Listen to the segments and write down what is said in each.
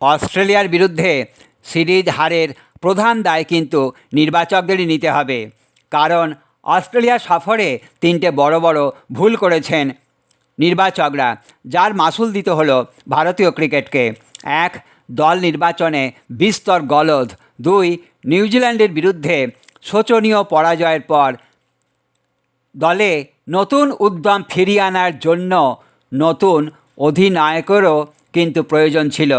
অস্ট্রেলিয়ার বিরুদ্ধে সিরিজ হারের প্রধান দায় কিন্তু নির্বাচকদেরই নিতে হবে। কারণ অস্ট্রেলিয়া সফরে তিনটে বড় বড় ভুল করেছেন নির্বাচকরা, যার মাসুল দিতে হলো ভারতীয় ক্রিকেটকে। এক, দল নির্বাচনে বিস্তর গলদ। দুই, নিউজিল্যান্ডের বিরুদ্ধে শোচনীয় পরাজয়ের পর দলে নতুন উদ্যম ফিরিয়ে আনার জন্য নতুন অধিনায়কেরও কিন্তু প্রয়োজন ছিল।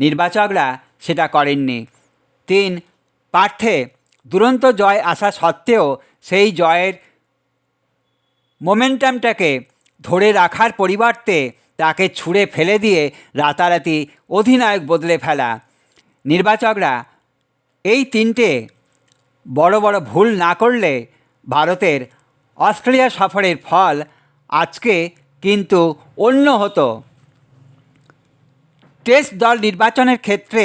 নির্বাচকরা সেটা করেননি। তিন, পার্থে দুরন্ত জয় আসা সত্ত্বেও সেই জয়ের মোমেন্টামটাকে ধরে রাখার পরিবর্তে তাকে ছুঁড়ে ফেলে দিয়ে রাতারাতি অধিনায়ক বদলে ফেলা। নির্বাচকরা এই তিনটে বড় বড় ভুল না করলে ভারতের অস্ট্রেলিয়া সফরের ফল আজকে কিন্তু অন্য হতো। টেস্ট দল নির্বাচনের ক্ষেত্রে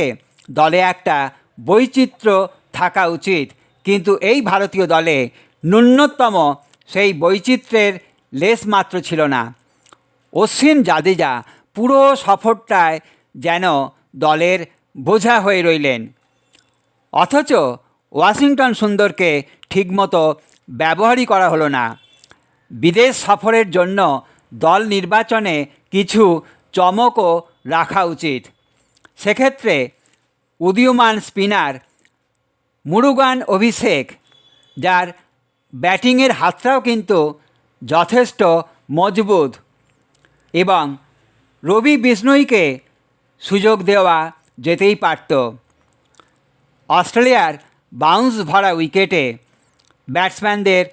দলে একটা বৈচিত্র্য থাকা উচিত। কিন্তু এই ভারতীয় দলে ন্যূনতম সেই বৈচিত্র্যের লেশ মাত্র ছিল না। অশ্বিন জাদেজা পুরো সফরটায় যেন দলের বোঝা হয়ে রইলেন। অথচ ওয়াশিংটন সুন্দরকে ঠিকমতো ব্যবহারই করা হলো না। বিদেশ সফরের জন্য দল নির্বাচনে কিছু চমকও রাখা উচিত। সেক্ষেত্রে উদীয়মান স্পিনার মুরুগান অভিষেক, যার ব্যাটিংয়ের হাতটাও কিন্তু যথেষ্ট মজবুত এবং রবি বিষ্ণুইকে সুযোগ দেওয়া যেতেই পারত। অস্ট্রেলিয়ার বাউন্স ভরা উইকেটে ব্যাটসম্যানদের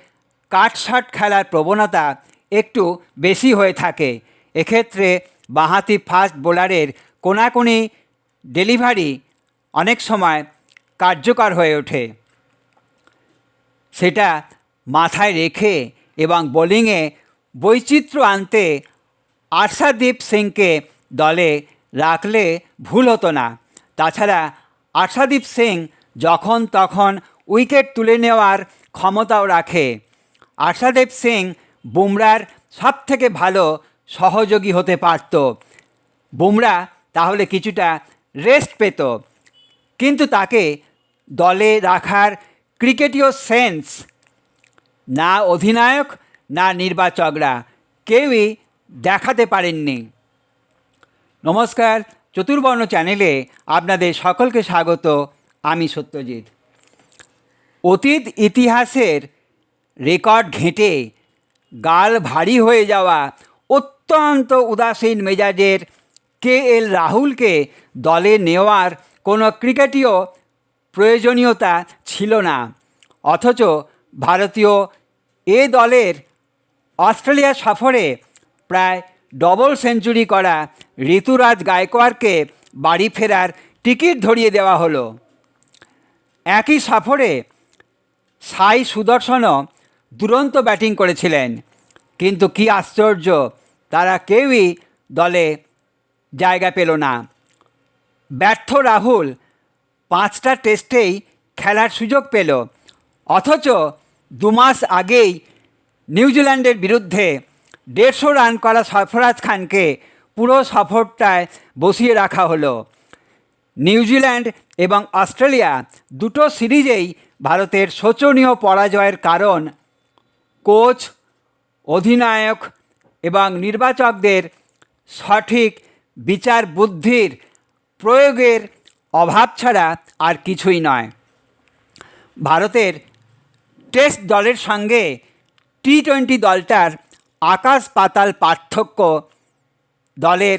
কাটশট খেলার প্রবণতা একটু বেশি হয়ে থাকে। এক্ষেত্রে বাঁহাতি ফাস্ট বোলারের কোনাকুনি ডেলিভারি অনেক সময় কার্যকর হয়ে ওঠে। সেটা মাথায় রেখে এবং বোলিংয়ে বৈচিত্র্য আনতে আশাদীপ সিংকে দলে রাখলে ভুল হতো না। তাছাড়া আশাদীপ সিং যখন তখন উইকেট তুলে নেওয়ার ক্ষমতাও রাখে। আশাদীপ সিং বুমরার সব থেকে ভালো সহযোগী হতে পারত। বুমরা তাহলে কিছুটা রেস্ট পেত। কিন্তু তাকে দলে রাখার ক্রিকেটীয় সেন্স না অধিনায়ক, না নির্বাচকরা। কেউই দেখাতে পারেননি। নমস্কার, চতুর্বর্ণ চ্যানেলে আপনাদের সকলকে স্বাগত। আমি সত্যজিৎ। অতীত ইতিহাসের রেকর্ড ঘেঁটে গাল ভারী হয়ে যাওয়া অত্যন্ত উদাসীন মেজাজের কে এল রাহুলকে দলে নেওয়ার কোনো ক্রিকেটীয় প্রয়োজনীয়তা ছিল না। অথচ ভারতীয় এ দলের অস্ট্রেলিয়া সফরে প্রায় ডবল সেঞ্চুরি করা ঋতুরাজ গায়কোয়াড়কে বাড়ি ফেরার টিকিট ধরিয়ে দেওয়া হলো। একই সফরে সাই সুদর্শনও দুরন্ত ব্যাটিং করেছিলেন। কিন্তু কি আশ্চর্য তারা কেউই দলে জায়গা পেল না। ব্যর্থ রাহুল পাঁচটা টেস্টেই খেলার সুযোগ পেল। অথচ দু মাস আগেই নিউজিল্যান্ডের বিরুদ্ধে দেড়শো রান করা সরফরাজ খানকে পুরো সফরটায় বসিয়ে রাখা হলো। নিউজিল্যান্ড এবং অস্ট্রেলিয়া দুটো সিরিজেই ভারতের শোচনীয় পরাজয়ের কারণ। কোচ, অধিনায়ক এবং নির্বাচকদের সঠিক বিচার বুদ্ধির প্রয়োগের অভাব ছাড়া আর কিছুই নয়। ভারতের টেস্ট দলের সঙ্গে টি টোয়েন্টি দলটার আকাশ পাতাল পার্থক্য দলের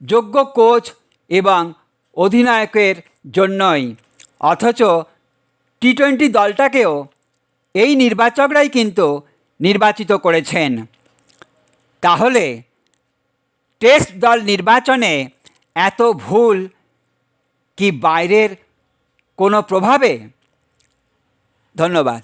যোগ্য কোচ এবং অধিনায়কের জন্যই। অথচ টি টোয়েন্টি দলটাকেও এই নির্বাচকরাই কিন্তু নির্বাচিত করেছেন। তাহলে টেস্ট দল নির্বাচনে এত ভুল কি বাইরের কোনো প্রভাবে? ধন্যবাদ।